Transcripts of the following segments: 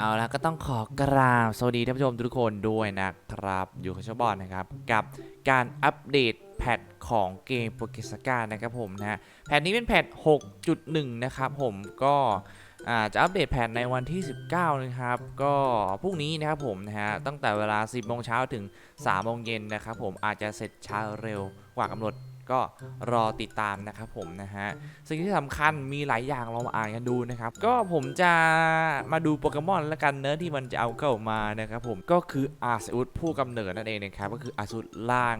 เอาละก็ต้องขอกราบสวัสดีท่านผู้ชมทุกคนด้วยนะครับ อยู่กับชบอลนะครับ กับการอัปเดตแพทของเกมโปเกสกานะครับผมนะฮะแพทนี้เป็นแพท 6.1 นะครับผมก็จะอัปเดตแพทในวันที่ 19 นะครับ ก็พรุ่งนี้นะครับผมนะฮะตั้งแต่เวลา 10โมงเช้าถึง 3 โมงเย็นนะครับผมอาจจะเสร็จช้าเร็วกว่ากำหนด ก็รอติดตามนะครับผมนะฮะสิ่งที่สำคัญมีหลายอย่างเรามาอ่านกันดูนะครับ ก็ผมจะมาดูโปเกมอนแล้วกันเนื้อที่มันจะเอาเข้ามานะครับผมก็คืออาร์ซอุดผู้กำเนิดนั่นเองนะครับก็คืออาร์ซอุดล่าง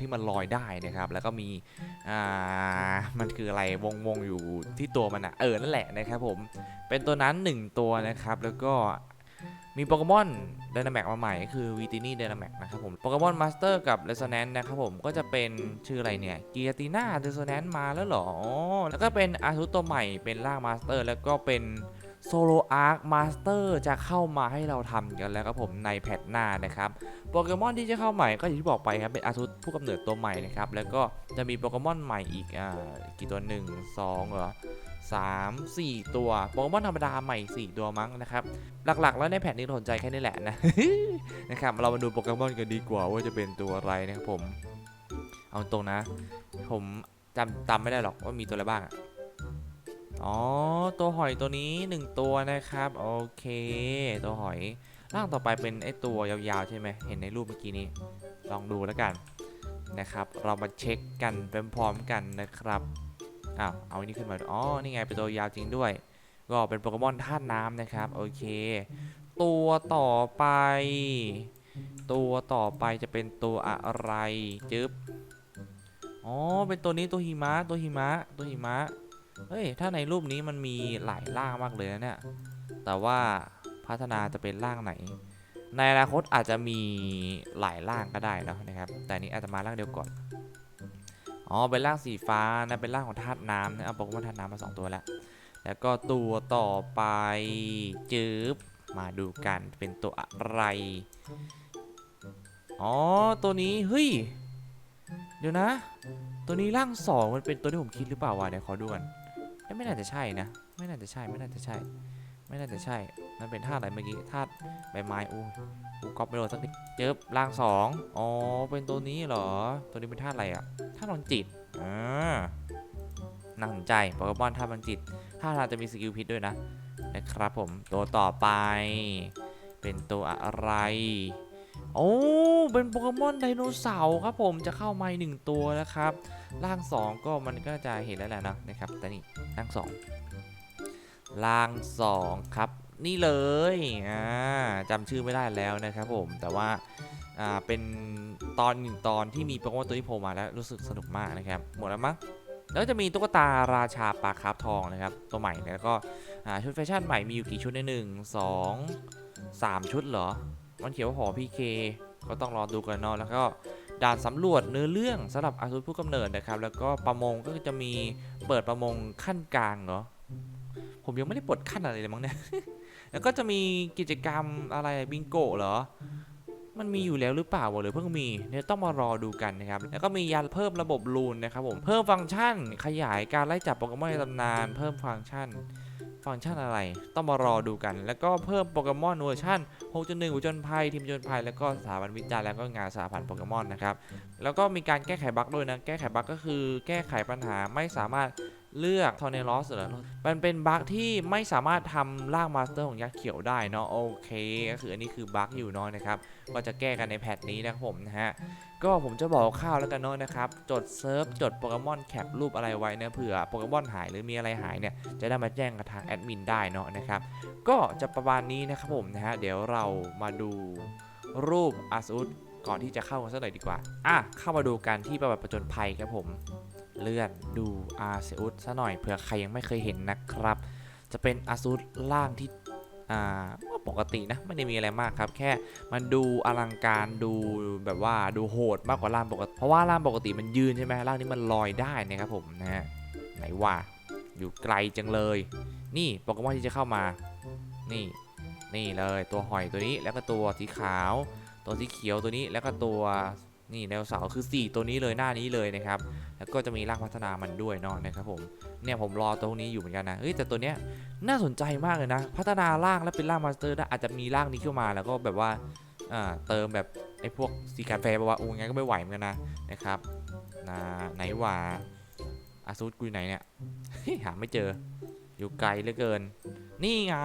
ที่มันลอยได้นะครับ แล้วก็มีมันคืออะไรวงวงๆอยู่ที่ตัวมันอะเออนั่นแหละนะครับผมเป็นตัวนั้น 1 ตัวนะครับ แล้วก็ มีโปเกมอนไดนาแมกมาใหม่ก็คือวีตินี่ดนาแมกนะครับผมโปเกมอนมาสเตอร์กับเร s แนนนะครับผมก็จะเป็นชื่ออะไรเนี่ยกีติน่าเร s แนนมาแล้วเหรออแล้วก็เป็นอารุตัวใหม่เป็นร่างมาสเตอร์แล้วก็เป็นโซโลอาร์คมาสเตอร์จะเข้ามาให้เราทำกันแล้วครับผมในแพทหน้านะครับโปเกมอนที่จะเข้าใหม่ก็อย่างที่บอกไปครับ เป็นอารุผู้กำเนิดตัวใหม่นะครับ แล้วก็จะมีโปเกมอนใหม่อีกอ่ากี่ตัวหนึ่งสองเหรอ สามสี่ตัวโปเกมอนธรรมดาใหม่สี่ตัวมั้งนะครับ หลักๆ แล้วในแผนนี้สนใจแค่นี้แหละนะ นะครับ เรามาดูโปเกมอนกันดีกว่าว่าจะเป็นตัวอะไรนะครับผม เอาตรงนะ ผมจำจำไม่ได้หรอกว่ามีตัวอะไรบ้าง อ๋อ ตัวหอยตัวนี้หนึ่งตัวนะครับ โอเค ตัวหอย ร่างต่อไปเป็นไอตัวยาวๆ ใช่ไหม เห็นในรูปเมื่อกี้นี้ ลองดูแล้วกันนะครับ เรามาเช็คกันพร้อมๆกันนะครับ อ้าวเอาอันนี้ขึ้นมาอ๋อนี่ไงเป็นตัวยาวจริงด้วย ก็เป็นโปเกมอนธาตุน้ำนะครับโอเค ตัวต่อไป ตัวต่อไปจะเป็นตัวอะไรจึ๊บอ๋อเป็นตัวนี้ตัวหิมะตัวหิมะตัวหิมะเฮ้ยถ้าในรูปนี้มันมีหลายร่างมากเลยนะเนี่ยแต่ว่าพัฒนาจะเป็นร่างไหน ในอนาคตอาจจะมีหลายร่างก็ได้นะนะครับ แต่นนี้อาจจะมาร่างเดียวก่อน อ๋อเป็นร่างสีฟ้านะเป็นร่างของธาตุน้ำนะเอาโปเกมอนธาตุน้ำมาสองตัวแล้วแล้วก็ตัวต่อไปจืบมาดูกันเป็นตัวอะไร อ๋อตัวนี้เฮ้ยเดี๋ยวนะ ตัวนี้ร่างสองมันเป็นตัวที่ผมคิดหรือเปล่าวะเดี๋ยวขอดูกันเอ้ยไม่น่าจะใช่นะ ไม่น่าจะใช่ไม่น่าจะใช่ ไม่น่าจะใช่ มันเป็นธาตุอะไรเมื่อกี้ธาตุใบไม้อู้กูก๊อปไม่โดนสักนิดเจบร่างสองอ๋อเป็นตัวนี้เหรอ ตัวนี้เป็นธาตุอะไรอะธาตุพลังจิตอ่าน่าสนใจโปเกมอนธาตุพลังจิตถ้าเราจะมีสกิลพิษด้วยนะนะครับผมตัวต่อไป เป็นตัวอะไรโอ้เป็นโปเกมอนไดโนเสาร์ครับผมจะเข้ามาอีกหนึ่งตัวนะครับร่างสองก็มันก็จะเห็นแล้วแหละนะนะครับแต่นี่ร่างสองร่างสองครับ นี่เลยอ่าจำชื่อไม่ได้แล้วนะครับผมแต่ว่าอ่าเป็นตอนหนึ่งตอนที่มีโปเกมอนตัวที่โผล่มาแล้วรู้สึกสนุกมากนะครับหมดแล้วมั้งแล้วจะมีตุ๊กตาราชาปลาคาร์ฟทองนะครับตัวใหม่แล้วก็ชุดแฟชั่นใหม่มีอยู่กี่ชุดในหนึ่งสองสามชุดเหรอ มันเขียนว่าหอพีเคก็ต้องรอดูกันเนาะแล้วก็ด่านสำรวจเนื้อเรื่องสำหรับอารุผู้กำเนิดนะครับ แล้วก็ประมงก็จะมีเปิดประมงขั้นกลางเหรอผมยังไม่ได้ปลดขั้นอะไรเลยมั้งเนี่ย แล้วก็จะมีกิจกรรมอะไรบิงโกเหรอ มันมีอยู่แล้วหรือเปล่าวะหรือเพิ่งมีเนี่ยต้องมารอดูกันนะครับ แล้วก็มียาเพิ่มระบบรูนนะครับผมเพิ่มฟังก์ชัน ขยายการไล่จับโปเกมอนในตำนาน เพิ่มฟังก์ชัน ฟังก์ชันอะไร ต้องมารอดูกัน แล้วก็เพิ่มโปเกมอนเวอร์ชัน6.1ผจญภัยทีมผจญภัยแล้วก็สถาบันวิจัยแล้วก็งานสหพันธ์โปเกมอนนะครับแล้วก็มีการแก้ไขบั๊กด้วยนะแก้ไขบั๊กก็คือ แก้ไขปัญหาไม่สามารถ เลือกทอร์เนลอสหรือมันเป็นบั๊กที่ไม่สามารถทำร่างมาสเตอร์ของยักษ์เขียวได้เนาะโอเค ก็คืออันนี้คือบั๊กอยู่เนาะนะครับ ก็จะแก้กันในแพทนี้นะครับผมนะฮะ ก็ผมจะบอกข้าวแล้วกันเนาะนะครับ จดเซิร์ฟ จดโปเกมอนแคปรูปอะไรไว้นะเผื่อโปเกมอนหายหรือมีอะไรหายเนี่ย จะได้มาแจ้งกับทางแอดมินได้เนาะนะครับ ก็จะประมาณนี้นะครับผมนะฮะ เดี๋ยวเรามาดูรูปอาซูดก่อนที่จะเข้ากันสักหน่อยดีกว่า อะ เข้ามาดูกันที่ประวัติประจนภัยครับผม เลื่อนดูอาเซอุสซะหน่อยเผื่อใครยังไม่เคยเห็นนะครับ จะเป็นอาซูดล่างที่อ่าปกตินะไม่ได้มีอะไรมากครับ แค่มันดูอลังการดูแบบว่าดูโหดมากกว่าล่างปกติเพราะว่าล่างปกติมันยืนใช่ไหมล่างนี้มันลอยได้นะครับผมนะฮะไหนว่าอยู่ไกลจังเลย นี่โปเกมอนที่จะเข้ามา นี่นี่เลยตัวหอยตัวนี้แล้วก็ตัวสีขาว ตัวสีเขียวตัวนี้แล้วก็ตัว นี่ไดโนเสาร์คือ 4 ตัวนี้เลยหน้านี้เลยนะครับ แล้วก็จะมีรางพัฒนามันด้วยเนาะนะครับผม เนี่ยผมรอตัวนี้อยู่เหมือนกันนะ เฮ้ยแต่ตัวเนี้ยน่าสนใจมากเลยนะ พัฒนาร่างแล้วเป็นร่างมาสเตอร์ได้อาจจะมีร่างนี้ขึ้นมาแล้วก็แบบว่าอ่าเติมแบบไอ้พวกซีการแฟบอกว่าโอ้ยงั้นก็ไม่ไหวเหมือนกันนะนะครับนะไหนว่าอาซูดกูอยู่ไหนเนี่ยหาไม่เจออยู่ไกลเหลือเกิน นี่ไง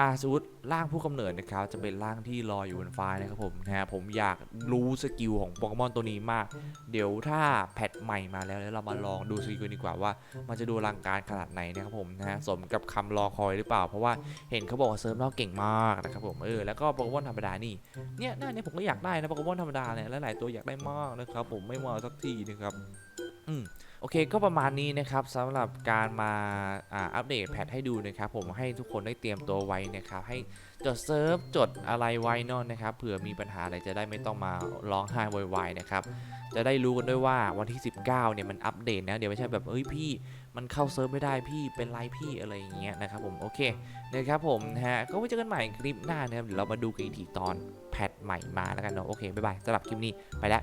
อาซูดร่างผู้กำเนิดนะครับจะเป็นร่างที่รอยอยู่บนฟ้านะครับผมนะฮะผมอยากรู้สกิลของโปเกมอนตัวนี้มาก เดี๋ยวถ้าแพทใหม่มาแล้วแล้วเรามาลองดูสกิลดีกว่าว่า มันจะดูลังการขนาดไหนนะครับผมนะฮะสมกับคำรอคอยหรือเปล่า เพราะว่าเห็นเขาบอกว่าเซิร์ฟนอกเก่งมากนะครับผมเออแล้วก็โปเกมอนธรรมดานี่เนี่ยหน้านี้ผมก็อยากได้นะโปเกมอนธรรมดาเนี่ยหลายๆตัวอยากได้มากนะครับผมไม่มาสักทีนะครับ อืมโอเคก็ประมาณนี้นะครับสำหรับการมาอัปเดตแพทให้ดูนะครับ ผมให้ทุกคนได้เตรียมตัวไว้นะครับ ให้จดเซิร์ฟจดอะไรไว้นอนนะครับเผื่อมีปัญหาอะไรจะได้ไม่ต้องมาร้องไห้โวยวายนะครับ จะได้รู้กันด้วยว่าวันที่ 19เนี่ยมันอัปเดตนะเดี๋ยวไม่ใช่แบบเอ้ยพี่ มันเข้าเซิร์ฟไม่ได้พี่เป็นไรพี่อะไรอย่างเงี้ยนะครับผมโอเคนะครับผมนะฮะก็ไว้เจอกันใหม่คลิปหน้านะครับเดี๋ยวเรามาดูกันอีกทีตอนแพทใหม่มาแล้วกันเนาะโอเคบ๊ายบายสำหรับคลิปนี้ไปแล้ว